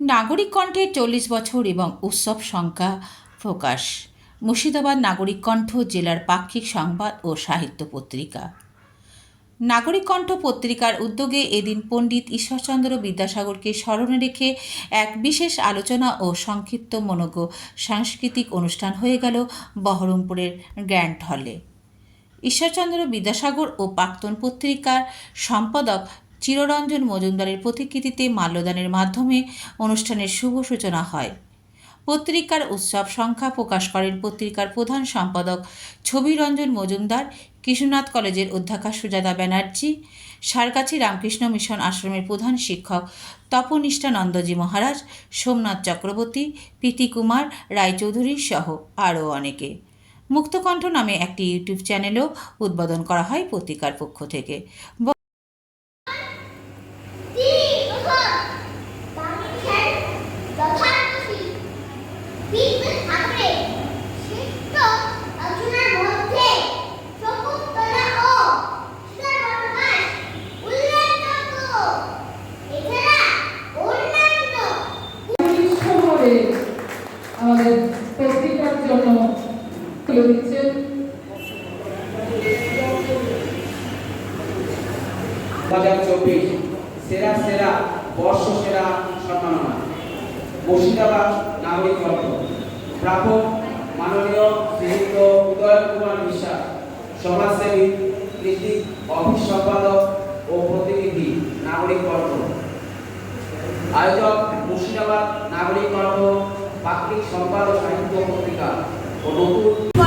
নাগরিক কণ্ঠের চল্লিশ বছর এবং উৎসব সংখ্যা প্রকাশ। মুর্শিদাবাদ নাগরিক কণ্ঠ জেলার পাক্ষিক সংবাদ ও সাহিত্য পত্রিকা। নাগরিক কণ্ঠ পত্রিকার উদ্যোগে এদিন পণ্ডিত ঈশ্বরচন্দ্র বিদ্যাসাগরকে স্মরণে রেখে এক বিশেষ আলোচনা ও সংক্ষিপ্ত মনোজ্ঞ সাংস্কৃতিক অনুষ্ঠান হয়ে গেল বহরমপুরের গ্র্যান্ড হলে। ঈশ্বরচন্দ্র বিদ্যাসাগর ও প্রাক্তন পত্রিকার সম্পাদক চিররঞ্জন মজুমদারের প্রতিকৃতিতে মাল্যদানের মাধ্যমে অনুষ্ঠানের শুভ সূচনা হয়। পত্রিকার উৎসব সংখ্যা প্রকাশ করেন পত্রিকার প্রধান সম্পাদক ছবিরঞ্জন মজুমদার, কৃষ্ণনাথ কলেজের অধ্যক্ষা সুজাতা ব্যানার্জি, সারগাছি রামকৃষ্ণ মিশন আশ্রমের প্রধান শিক্ষক তপনিষ্ঠানন্দজি মহারাজ, সোমনাথ চক্রবর্তী, প্রীতি কুমার রায়চৌধুরী সহ আরও অনেকে। মুক্তকণ্ঠ নামে একটি ইউটিউব চ্যানেলও উদ্বোধন করা হয় পত্রিকার পক্ষ থেকে। তুলে দিচ্ছেন চব্বিশ। সেরা সেরা, বর্ষ সেরা সম্মাননা। মুর্শিদাবাদ নাগরিক কণ্ঠ প্রাপক মাননীয় শ্রীযুক্ত উদয় কুমার বিশ্বাস, সমাজসেবী, কৃষি, অফিস সম্পাদক ও প্রতিনিধি, নাগরিক কণ্ঠ আয়োজক মুর্শিদাবাদ নাগরিক কণ্ঠ পাক্ষিক ও সাহিত্য পত্রিকা ও নতুন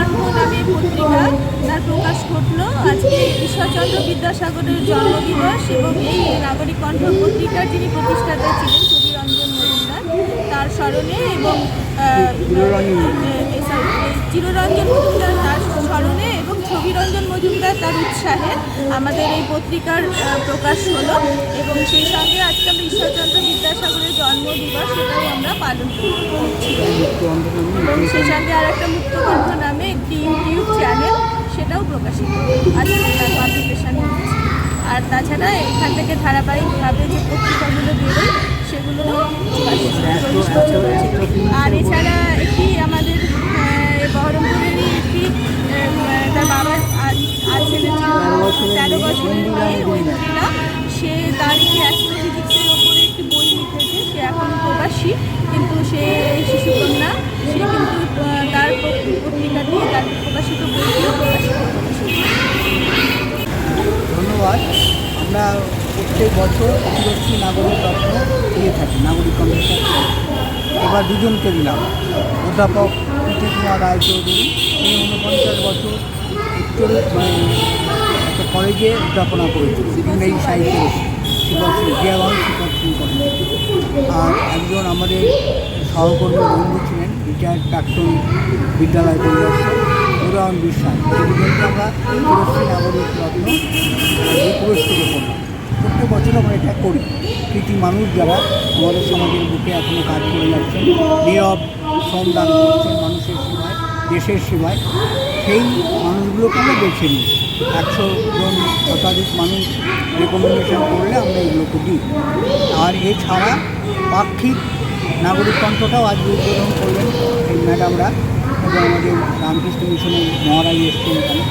পত্রিকা তার প্রকাশ ঘটলো আজকে ঈশ্বরচন্দ্র বিদ্যাসাগরের জন্মদিবস এবং এই নাগরিক কণ্ঠ পত্রিকার যিনি প্রতিষ্ঠাতা ছিলেন ছবিরঞ্জন মজুমদার তার স্মরণে এবং চিররঞ্জন মজুমদার তার স্মরণে এবং ছবিরঞ্জন মজুমদার তার উৎসাহে আমাদের এই পত্রিকার প্রকাশ হলো এবং সেই সঙ্গে আজকে আমরা ঈশ্বরচন্দ্র বিদ্যাসাগরের জন্মদিবস সেটাও আমরা পালন করছি। এবং সেই সঙ্গে আর একটা মুক্তকণ্ঠ একটি ইউটিউব চ্যানেল সেটাও প্রকাশিত আজকে তার পাবলিকেশন আর তাছাড়া এখান থেকে ধারাবাহিকভাবে যে পত্রিকাগুলো বেরোয় সেগুলো আর এছাড়া একটি আমাদের বহরমপুরেরই একটি তার বাবার আর আর তেরো বছরের মেয়ে ঐন্দ্রিলা সে তার একটি অ্যাস্ট্রোফিজিক্সের ওপরে একটি বই লিখেছে, সে এখন প্রবাসী, কিন্তু সে শিশুকন্যা সে কিন্তু আহ, তার পত্রিকা দিয়ে তার প্রকাশিত বইটিও প্রকাশিত করেছে ধন্যবাদ আমরা প্রত্যেক বছর অতিরক্ষী নাগরিক রত্ন দিয়ে থাকি, নাগরিক কমিশন। এবার দুজনকে দিলাম। অধ্যাপক প্রীতি কুমার রায়চৌধুরী, তিনি ঊনপঞ্চাশ বছর উত্তর মানে একটা কলেজে অধ্যাপনা করেছেন, ইংরেজি সাহিত্যে শিক্ষক জিয়াগঞ্জ শিক্ষক করেন আর একজন আমাদের সহকর্মী বন্ধু ছিলেন, রিটায়ার্ড প্রাক্তন বিদ্যালয় পরিদর্শক। উদয়ন বিশ্বাস। দুজনকে আমরা তুলসী নাগরিক রত্ন পুরস্কৃত প্রত্যেক বছর আমরা এটা করি। কৃতি মানুষ যারা আমাদের সমাজের বুকে এখনও কাজ করে যাচ্ছেন, নীরব, শ্রমদান করছেন মানুষের সেবায়, দেশের সেবায়, সেই মানুষগুলোকে আমরা বেছে নিই। একশো জন শতাধিক মানুষ রেকমেন্ডেশন করলে আমরা এগুলোকে দিই। আর এছাড়া পাক্ষিক নাগরিক কণ্ঠটাও আজকে উদ্বোধন করলেন এই ম্যাডামরা। এবং আমাদের রামকৃষ্ণ মিশনের মহারাজ এসছেন এখানে